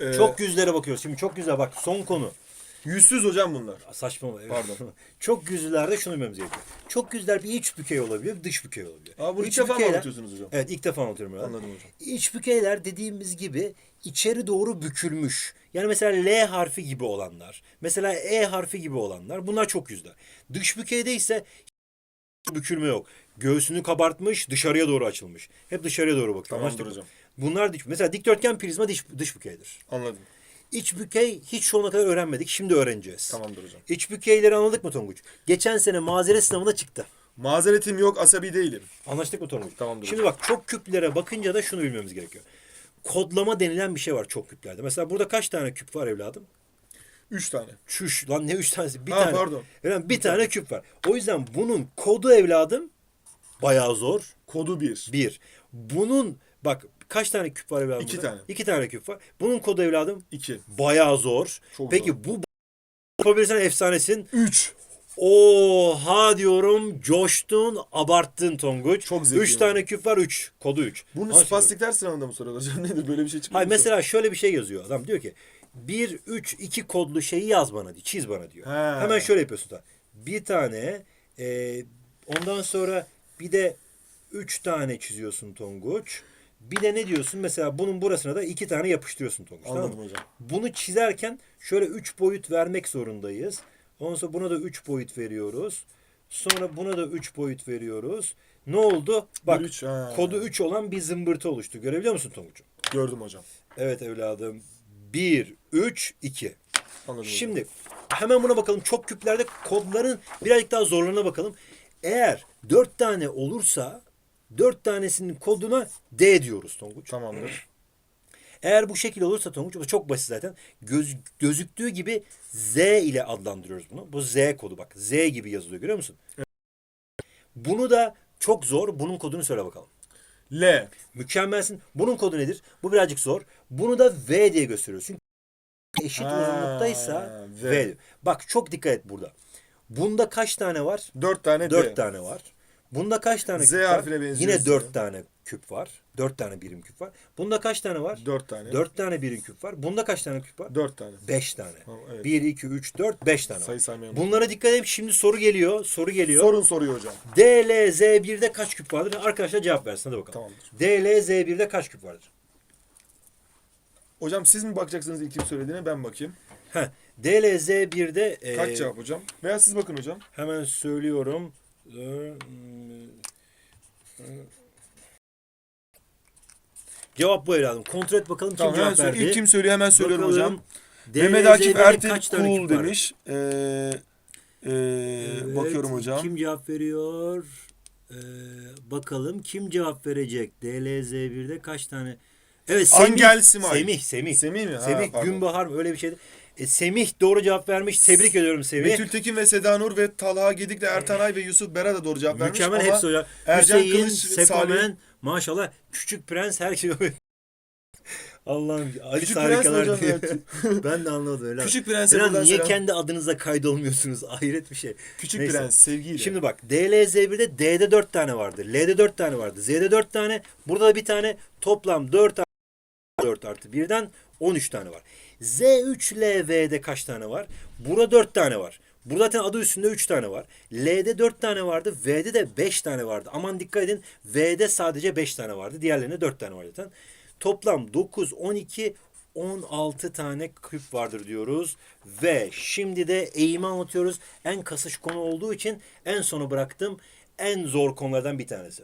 Ee, Çok yüzlere bakıyoruz. Şimdi çok güzel bak son konu. Yüzsüz hocam bunlar. Saçma. Pardon. çok yüzlerde şunu bilmemiz gerekiyor. Çok yüzler bir iç bükey olabilir, bir dış bükey olabilir. Aa, bunu ilk İç defa mı bükeyler- anlatıyorsunuz hocam? Evet ilk defa anlatıyorum. herhalde. Anladım hocam. İç bükeyler dediğimiz gibi içeri doğru bükülmüş. Yani mesela L harfi gibi olanlar. Mesela E harfi gibi olanlar. Bunlar çok yüzler. Dış bükeyde ise bükülme yok. Göğsünü kabartmış, dışarıya doğru açılmış. Hep dışarıya doğru bakıyor. Tamamdır Anlaştık mı? hocam. Bunlar dış, mesela dikdörtgen prizma dış, dış bükeydir. Anladım. İç bükey hiç şu ana kadar öğrenmedik. Şimdi öğreneceğiz. Tamamdır hocam. İç bükeyleri anladık mı Tonguç? Geçen sene mazeret sınavında çıktı. Mazeretim yok, asabi değilim. Anlaştık mı Tonguç? Tamamdır Şimdi bak çok küplere bakınca da şunu bilmemiz gerekiyor. Kodlama denilen bir şey var çok küplerde. Mesela burada kaç tane küp var evladım? Üç tane. Çüş lan ne üç tanesi? Bir Ha, tane. pardon. Evladım, bir tane küp var. O yüzden bunun kodu evladım bayağı zor. Kodu bir. Bir. Bunun bak kaç tane küp var evladım? İki burada? tane. İki tane küp var. Bunun kodu evladım İki. bayağı zor. Çok Peki zor. bu yapabilirsen efsanesin. Üç. Oha diyorum coştun abarttın Tonguç. Çok Üç hocam. tane küp var üç. Kodu üç. Bunu Anlaştık mı? spastikler sınavında mı soruyorlar hocam? Nedir böyle bir şey çıkmıyor Hayır mesela şöyle bir şey yazıyor. Adam diyor ki 1, 3, 2 kodlu şeyi yaz bana diyor. Çiz bana diyor. He. Hemen şöyle yapıyorsun da. Bir tane e, ondan sonra bir de 3 tane çiziyorsun Tonguç. Bir de ne diyorsun? Mesela bunun burasına da iki tane yapıştırıyorsun Tonguç. tamam Anladım mı? hocam. Bunu çizerken şöyle 3 boyut vermek zorundayız. Ondan sonra buna da 3 boyut veriyoruz. Sonra buna da 3 boyut veriyoruz. Ne oldu? Bak Bir üç, ha. kodu 3 olan bir zımbırtı oluştu. Görebiliyor musun Tonguç'um? Gördüm hocam. Evet evladım. 1, 3, 2. Anladım hocam. Şimdi hemen buna bakalım. Çok küplerde kodların birazcık daha zorlarına bakalım. Eğer 4 tane olursa 4 tanesinin koduna D diyoruz Tonguç. Tamamdır. Eğer bu şekil olursa Tonguç bu çok basit zaten. Göz, gözüktüğü gibi Z ile adlandırıyoruz bunu. Bu Z kodu bak. Z gibi yazılıyor görüyor musun? Bunu da çok zor. Bunun kodunu söyle bakalım. L. Mükemmelsin. Bunun kodu nedir? Bu birazcık zor. Bunu da V diye gösteriyoruz. Çünkü eşit Ha, uzunluktaysa V. V. Bak çok dikkat et burada. Bunda kaç tane var? Dört tane D. 4 tane var. Bunda kaç tane Z küp var? harfine benziyor Yine size. 4 tane küp var. 4 tane birim küp var. Bunda kaç tane var? Dört tane. 4 tane birim küp var. Bunda kaç tane küp var? Dört tane. 5 tane. Ha, evet. 1, 2, 3, 4, 5 tane Sayı var. Bunlara dikkat edin. Şimdi soru geliyor. Soru geliyor. Sorun soruyor hocam. DLZ1'de kaç küp vardır? Arkadaşlar cevap versin. Hadi bakalım. Tamamdır. DLZ1'de kaç küp vardır? Hocam siz mi bakacaksınız ilk kim söylediğine ben bakayım. Heh, DLZ1'de e, Kaç cevap hocam? Veya siz bakın hocam. hemen söylüyorum. Cevap bu evladım. Kontrol et bakalım Tamam kim hemen cevap söyle. verdi. İlk kim söylüyor hemen söylüyorum Bakalım. hocam. DLZ1'de Mehmet Akif Ertin kaç tane var? demiş. Ee, ee, Evet, bakıyorum hocam. Kim cevap veriyor? Ee, bakalım kim cevap verecek? DLZ1'de kaç tane? Evet Semih. Angel Simay. Semih, Semih. Semih mi? Ha, Semih pardon. Günbahar mı? Öyle bir şeydi. E, Semih doğru cevap vermiş. Tebrik ediyorum Semih. Betül Tekin ve Seda Nur ve Talha Gedik'le Ertan Ay ve Yusuf Bera da doğru cevap vermiş. Mükemmel ama hepsi hocam. Ercan Hüseyin, Kılıç Sekomen, Salih- maşallah Küçük Prens her şey Allah'ım Küçük Prens harikalar hocam evet. ben de anlamadım öyle. Küçük Prens'e Ulan buradan niye selam. kendi adınıza kaydolmuyorsunuz? Hayret bir şey. Küçük Neyse. Prens sevgiyle. Şimdi bak DLZ1'de D'de 4 tane vardı. L'de 4 tane vardı. Z'de 4 tane. Burada da bir tane. Toplam 4 artı 4 artı 1'den 13 tane var. Z3LV'de kaç tane var? Burada 4 tane var. Burada zaten adı üstünde 3 tane var. L'de 4 tane vardı. V'de de 5 tane vardı. Aman dikkat edin. V'de sadece 5 tane vardı. Diğerlerinde 4 tane var zaten. Toplam 9, 12, 16 tane küp vardır diyoruz. Ve şimdi de eğimi anlatıyoruz. En kasış konu olduğu için en sona bıraktım. En zor konulardan bir tanesi.